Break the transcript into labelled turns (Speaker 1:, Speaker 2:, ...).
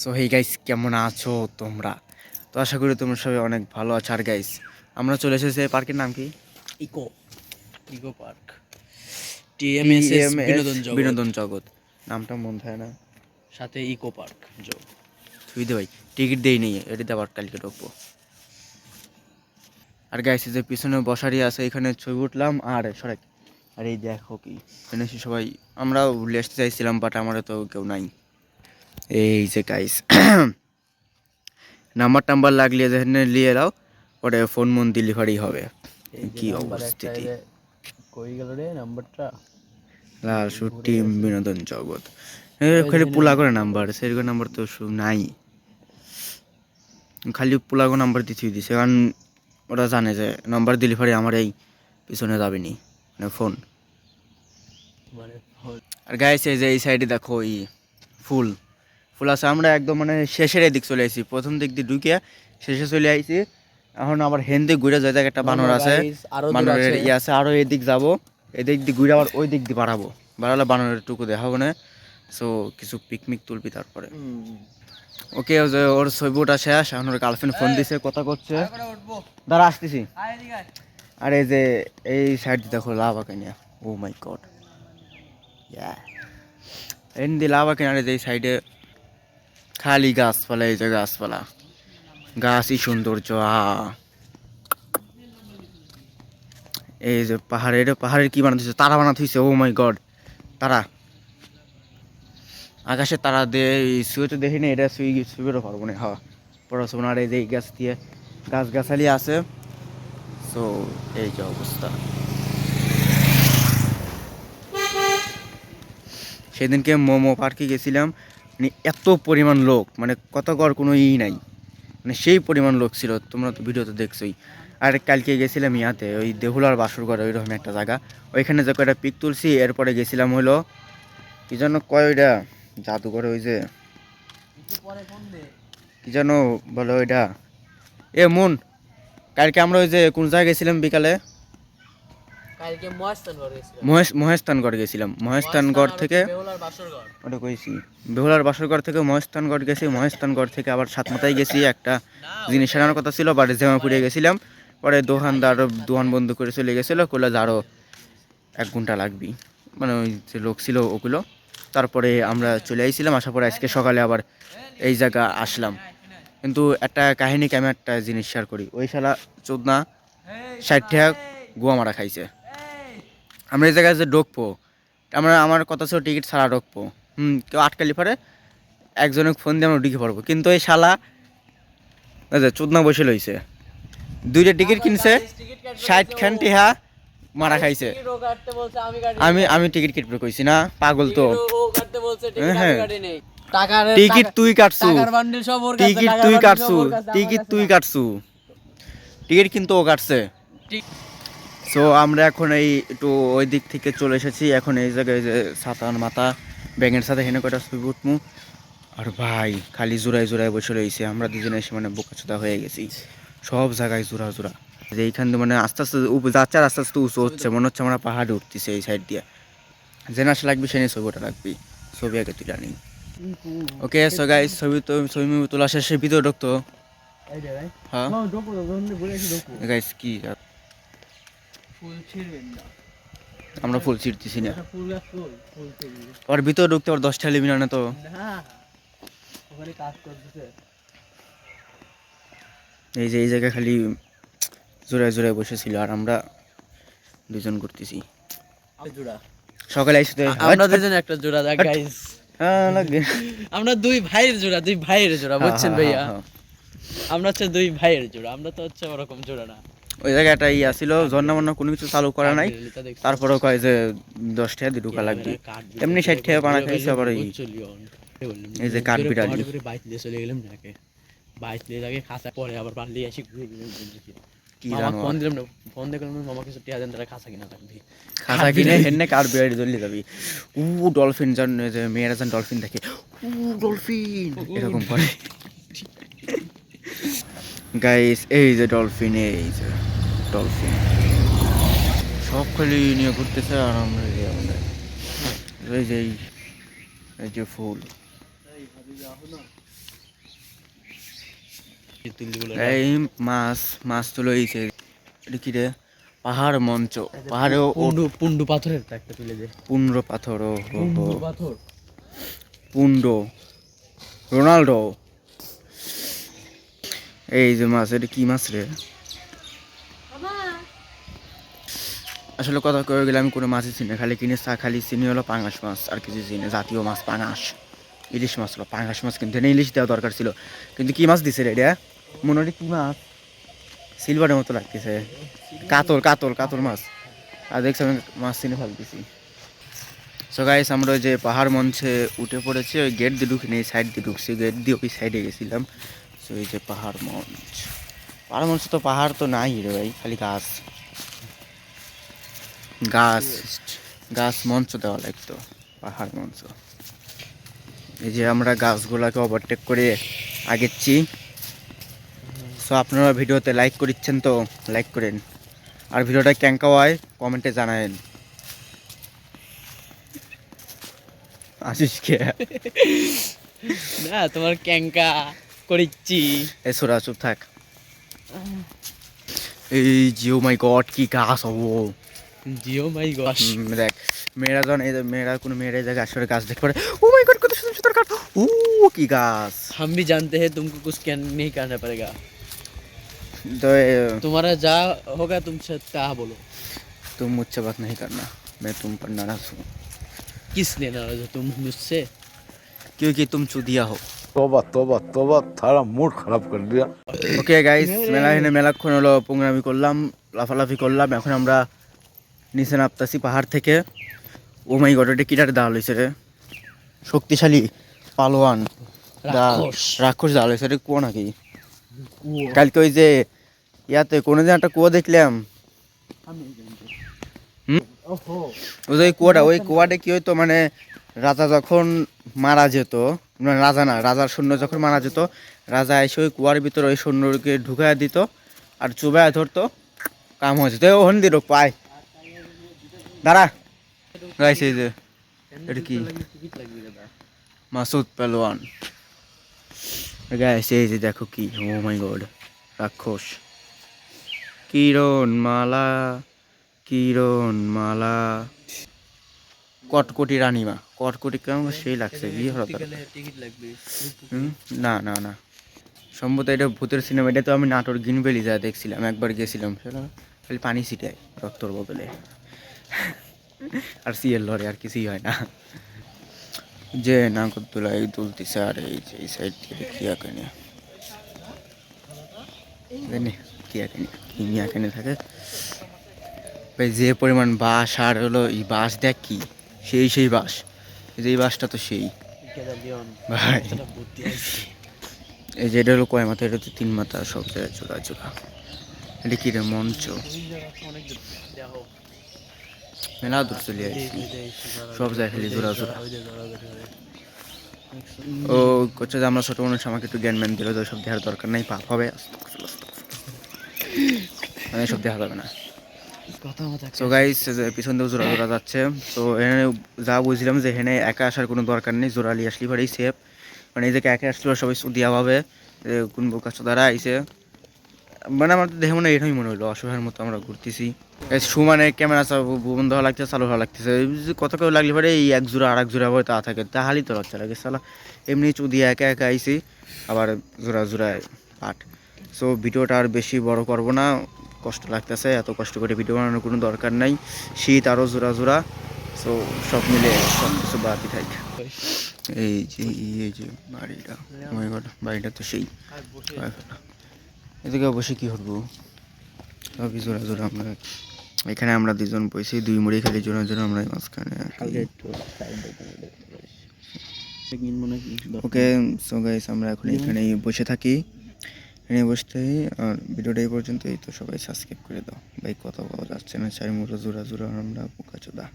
Speaker 1: So hey guys কেমন আছো তোমরা? তো আশা করি তোমরা সবাই অনেক ভালো আছো। আর গাইস আমরা চলে এসেছি এই পার্কের নাম কি?
Speaker 2: Eco. Eco park. TMSS
Speaker 1: TMS
Speaker 2: বিনোদন জগৎ।
Speaker 1: নামটা মন থাকে না।
Speaker 2: সাথে ইকো পার্ক। যোগ
Speaker 1: তুই দে ভাই টিকিট দেই নেই এটাতে আবার কালকে ঢুকবো। আর গাইস এই যে পিছনে বসারি আছে এখানে ছবি উঠলাম। আর সরাই আর এই দেখো কি এখানে সবাই আমরা উঠলে আসতে চাইছিলাম বাট আমারও তো কেউ নাই। এই যে গাইস নাম্বার টাম্বার লাগলে যেখানে নিয়ে দাও পরে ফোন মন ডেলিভারি হবে। কি অবস্থিতি?
Speaker 2: কই গেল রে নাম্বারটা
Speaker 1: লাল সুটি বিনোদন জগৎ। খালি পোলা করে নাম্বার সেরকম নাম্বার তো নাই। খালি পোলাগো নাম্বার দিতেই দিছে কারণ ওরা জানে যে নাম্বার ডেলিভারি আমার এই পিছনে যাবে নি মানে ফোন
Speaker 2: মানে
Speaker 1: আর গাইস এই যে এই সাইডে দেখো এই ফুল। ফুল আছে আমরা একদম মানে শেষের দিক চলে আসি প্রথম দিক দিয়ে ঢুকে শেষে চলে আইছি। এখন আবার হেন্দি ঘুরে যায় একটা বানর আছে।
Speaker 2: আরও
Speaker 1: বানরের। ইয়ে আছে আরও এদিক যাব। এদিক দিয়ে ঘুরে আবার ওই দিক দিয়ে বাড়াবো। বাড়ালে বানরের টুকু দেখাবো না। সো কিছু পিকনিক তুলবি তারপরে। ওকে যে ওর ছবিটা শেষ। এখন ওর গার্লফ্রেন্ড ফোন দিছে কথা করছে। দাঁড়া আসতেছি। আর এই যে এই সাইড দেখো লাভ লাভা কেনিয়া ও মাই গড এন দি লাভা কেনার এই সাইডে খালি গাছপালা, এই যে গাছপালা। গাছই সৌন্দর্য এই যে পাহাড়ের পাহাড়ের কি বানাতে তারা বানাতে হয়েছে ও মাই গড তারা। আকাশে তারা দিয়ে শুয়ে তো দেখিনি এটা শুয়ে শুয়েরও পারব না হ্যাঁ পড়াশোনার এই যে এই গাছ দিয়ে গাছ গাছালি আছে। সো এই যে অবস্থা। সেদিনকে মোমো পার্কে গেছিলাম। মানে এত পরিমাণ লোক মানে কত কর কোনো ই নাই। মানে সেই পরিমাণ লোক ছিল, তোমরা তো ভিডিওতে দেখছোই। আর কালকে গেছিলাম ইয়াতে, ওই দেহুলার বাসর করে ওইরকম একটা জায়গা। ওইখানে যে কয়টা পিক তুলছি, এরপরে গেছিলাম হলো কি যেন কয় ওইটা জাদুঘর ওই যে, কি যেন বলো ওইটা। এ মন, কালকে আমরা ওই যে কোন জায়গায় গেছিলাম বিকালে?
Speaker 2: কালকে মহাস্থানগড় গেছিলাম।
Speaker 1: মহেশ গেছিলাম। থেকে ওটা কইছি বেহুলার বাসরগড় থেকে মহেশস্থানগড় গেছি। মহেশস্থানগড় থেকে আবার সাতমাথায় গেছি। একটা জিনিস আনার কথা ছিল। বাড়ি জামাপুরে গেছিলাম। পরে দোকানদার দোকান বন্ধ করে চলে গেছিল। কইলো আরও এক ঘণ্টা লাগবি মানে ওই যে লোক ছিল ওগুলো। তারপরে আমরা চলে আইছিলাম। আসার পরে আজকে সকালে আবার এই জায়গা আসলাম। কিন্তু একটা কাহিনীকে আমি একটা জিনিস শেয়ার করি। ওই শালা চোদনা ষাট টাকা গোয়া মারা খাইছে। আমরা এই জায়গায় যে ঢুকবো আমরা আমার কথা ছিল টিকিট ছাড়া ঢুকবো। হুম কেউ আটকালি পরে একজনের ফোন দিয়ে আমরা ঢুকে পড়ব। কিন্তু এই শালা যে চোদনা বসে লইছে দুইটা টিকিট কিনছে ষাট খান টিহা মারা খাইছে।
Speaker 2: আমি
Speaker 1: আমি টিকিট কেটে কইছি না পাগল তো। হ্যাঁ, হ্যাঁ। টিকিট তুই কাটছু। টিকিট তুই কাটছু। টিকিট তুই কাটছু। টিকিট কিন্তু ও কাটছে। সো আমরা এখন এই একটু ওই দিক থেকে চলে এসেছি। এখন এই জায়গায় যে সাতান মাথা ব্যাঙের সাথে হেনে কয়টা ছবি উঠমু। আর ভাই খালি জোড়ায় জোড়ায় বসে রয়েছে। আমরা দুজনে এসে মানে বোকাচোদা হয়ে গেছি। সব জায়গায় জোড়া জোড়া। যে এইখান দিয়ে মানে আস্তে আস্তে যাচ্ছে আর আস্তে আস্তে উঁচু হচ্ছে। মনে হচ্ছে আমরা পাহাড়ে উঠতেছি এই সাইড দিয়ে। যে নাচ লাগবি সে নিয়ে ছবিটা রাখবি ছবি আগে তুলে আনি। ওকে সো গাইস ছবি তো ছবি তোলা শেষে ভিডিও ঢুকতো। হ্যাঁ। গাইস কি
Speaker 2: ফুল ছিড়বেন না।
Speaker 1: আমরা ফুল ছিটতেছি না। ওর ভিতরে ঢুকতে ওর দশটা লিবি না তো এই যে এই জায়গায় খালি জোড়ায় জোড়ায় বসেছিল আর আমরা দুজন করতেছি
Speaker 2: জোড়া।
Speaker 1: সকালে এসে
Speaker 2: আমরা দুজন একটা জোড়া দেখ গাইস
Speaker 1: হ্যাঁ
Speaker 2: আমরা দুই ভাইয়ের জোড়া দুই ভাইয়ের জোড়া বুঝছেন
Speaker 1: হ্যাঁ,
Speaker 2: ভাইয়া?
Speaker 1: হ্যাঁ,
Speaker 2: আমরা হচ্ছে দুই ভাইয়ের জোড়া আমরা তো হচ্ছে ওরকম জোড়া না।
Speaker 1: ওই জায়গায় একটা ইয়ে ছিল ঝর্ণা মর্ণা কোনো কিছু চালু করা নাই। তারপরেও কয় যে দশ টাকা দিয়ে ঢুকা লাগবে। এমনি ষাট টাকা পানা খাইছে আবার এই এই যে কাঠ।
Speaker 2: দিয়ে চলে গেলাম নাকি। বাইক দিয়ে যাকে খাসা পরে আবার পারলি ঘুরে।
Speaker 1: কি জানো?
Speaker 2: ফোন দিলাম না ফোন দেখলাম না মামা কিছু টিয়া তারা খাসা কিনা থাকবি।
Speaker 1: খাসা কিনে কার ধরলে যাবি। উ ডলফিন যে মেয়েরা যেন ডলফিন দেখে উ ডলফিন এরকম করে। গাইস এই যে ডলফিন এই যে ডলফিন সব খালি নিয়ে ঘুরতেছে আর আমরা আমাদের এই যে এই- যে ফুল। এই মাছ মাছ তুলো এইছে এটা কি রে? পাহাড় মঞ্চ পাহাড়ে
Speaker 2: পুন্ডু পুন্ডু পাথরের একটা তুলে দে।
Speaker 1: পুন্ড পাথর ও
Speaker 2: পুন্ড
Speaker 1: রোনাল্ডো। এই যে মাছ এটা কি মাছ রে? আসলে কথা কয়ে গেলে আমি কোনো মাছই চিনি খালি কিনে চা খালি চিনি হলো পাঙাশ মাছ আর কিছু চিনি জাতীয় মাছ পাঙাশ। ইলিশ মাছ হলো পাঙাশ মাছ কিন্তু ইলিশ দেওয়া দরকার ছিল। কিন্তু কি মাছ দিছে রে এটা? মনে হয় কি মাছ? সিলভারের মতো লাগতেছে। কাতল কাতল কাতল মাছ। আর দেখছি আমি মাছ চিনে ফেলতেছি। সো গাইস আমরা ওই যে পাহাড় মঞ্চে উঠে পড়েছি ওই গেট দিয়ে ঢুকিনি সাইড দিয়ে ঢুকছি গেট দিয়ে ওই সাইডে গেছিলাম। এই যে পাহাড় মঞ্চ। পাহাড় মঞ্চ তো পাহাড় তো নাই রে ভাই, খালি গাছ। গাছ গাছ মঞ্চ দেওয়া লাগতো, পাহাড় মঞ্চ। এই যে আমরা গাছগুলাকে ওভারটেক করে আগেচ্ছি। সো আপনারা ভিডিওতে লাইক করিচ্ছেন তো লাইক করেন। আর ভিডিওটা ক্যাঙ্কা হয়, কমেন্টে জানায়েন। আসিস কে
Speaker 2: না, তোমার ক্যাঙ্কা করিচ্ছি
Speaker 1: এ সোরা চুপ থাক এই জিও মাই গড কি গাছ ও
Speaker 2: জিও মাই গস
Speaker 1: হুম, দেখ মেয়েরা যখন এই যে মেয়েরা কোনো মেয়েরা এই জায়গায় আসলে গাছ দেখতে পারে ও মাই গড কত সুন্দর সুন্দর গাছ ও কি গাছ
Speaker 2: हम भी जानते हैं तुमको कुछ क्या नहीं करना पड़ेगा
Speaker 1: तो ये,
Speaker 2: तुम्हारा जा होगा तुम क्या बोलो
Speaker 1: तुम मुझसे बात नहीं करना मैं तुम पर नाराज हूँ
Speaker 2: किसने नाराज हो तुम मुझसे
Speaker 1: क्योंकि तुम चुदिया हो
Speaker 3: তোবা তোবা তোবা তারা মুড খারাপ করে দিয়া।
Speaker 1: ওকে গাইস মেলা এখানে মেলাক্ষণ হলো পুংরামি করলাম লাফালাফি করলাম এখন আমরা নিচে নাপতাছি পাহাড় থেকে। oh ও মাই গড ওটা কিটার দাল হয়েছে রে? শক্তিশালী পালোয়ান।
Speaker 2: রাক্ষস।
Speaker 1: দাল হয়েছে রে কুয়া নাকি? কালকে ওই যে ইয়াতে কোনো দিন একটা কুয়া দেখলাম। ওই কুয়াটা ওই কুয়াটা কি হইতো মানে রাজা যখন মারা যেত মানে রাজা না, রাজার সৈন্য যখন মারা যেত, রাজা এসে ওই কুয়ার ভিতরে ওই সৈন্যকে ঢুকায় দিত আর চুবায় ধরতো, কাম হয়ে যেত। ওহন দিল পায় দাঁড়া। গাইছে যে, এটা কি? মাসুদ পেলোয়ান। গাইছে এই যে দেখো কি, ও মাই গড, রাক্ষস। কিরণ মালা কিরণ মালা। কটকটি রানীমা। কটকটি কেমন সেই লাগছে? বিয়ে হলো? না না না। সম্ভবত এটা ভূতের সিনেমা এটা তো আমি নাটোর গিনবেলি যা দেখছিলাম একবার গেছিলাম খালি পানি ছিটায় রক্তর বদলে আর সিএল লড়ে আর কিছুই হয় না। যে নাগরদোলা এই দুলতেছে আর এই যে এই সাইড থেকে কি আঁকেনে জানি কি আঁকেনে কি নিয়ে আঁকেনে থাকে? যে পরিমাণ বাঁশ আর হলো এই বাস দেখ কি? সেই সেই বাঁশ এই বাঁশটা তো সেই। ভাই। এই যে এটা হলো কয় মাথা? এটা তো তিন মাথা, সব জায়গায় চোরা চোরা এটা কি রে, মঞ্চ? মেলা দূর চলে আসছি। সব জায়গায় খালি জোড়া ও, করছে যে আমরা ছোটো মানুষ, আমাকে একটু জ্ঞান ম্যান দিলে তো সব দেখার দরকার নেই, পাপ হবে। মানে সব দেখা যাবে না। সো গাইস পিছন দিয়ে জোড়া জোড়া যাচ্ছে। তো এখানে যা বুঝলাম যে এখানে একা আসার কোনো দরকার নেই জোড়ালি আসলি পরেই সেফ মানে এই যে একা আসলে সবাই সুদিয়া পাবে কোন বোকা দ্বারা আইসে মানে আমার দেখে মনে হয় এটাই মনে হলো অসহায়ের মতো আমরা ঘুরতেছি। এই সুমানে ক্যামেরা বন্ধ হওয়া লাগতেছে চালু হওয়া লাগতেছে। কত কেউ লাগলে পরে এই এক জোড়া আর এক জোড়া করে তা থাকে তাহালি তো লজ্জা লাগে সালা এমনি চুদিয়ে একা একা আইসি আবার জোড়া জোড়ায় পাট সো ভিডিওটা আর বেশি বড় করব না। কষ্ট লাগতেছে এত কষ্ট করে ভিডিও বানানোর কোনো দরকার নাই। শীত আরও জোড়া জোড়া সো সব মিলে সব কিছু বাদই থাকে এই যে এই যে বাড়িটা বাড়িটা তো সেই। এদিকে বসে কি করব? সবই জোড়া জোড়া আমরা এখানে আমরা দুজন বসে দুই মুড়ি খালি জোড়া জোড়া আমরা এই মাঝখানে ওকে সো গাইস আমরা এখন এখানে বসে থাকি। এখানে বসতে আর ভিডিওটা এই পর্যন্তই। তো সবাই সাবস্ক্রাইব করে দাও। ভাই, কথা বলা যাচ্ছে না। চাই মোটা জোড়া জোড়া আমরা পোকা চোদা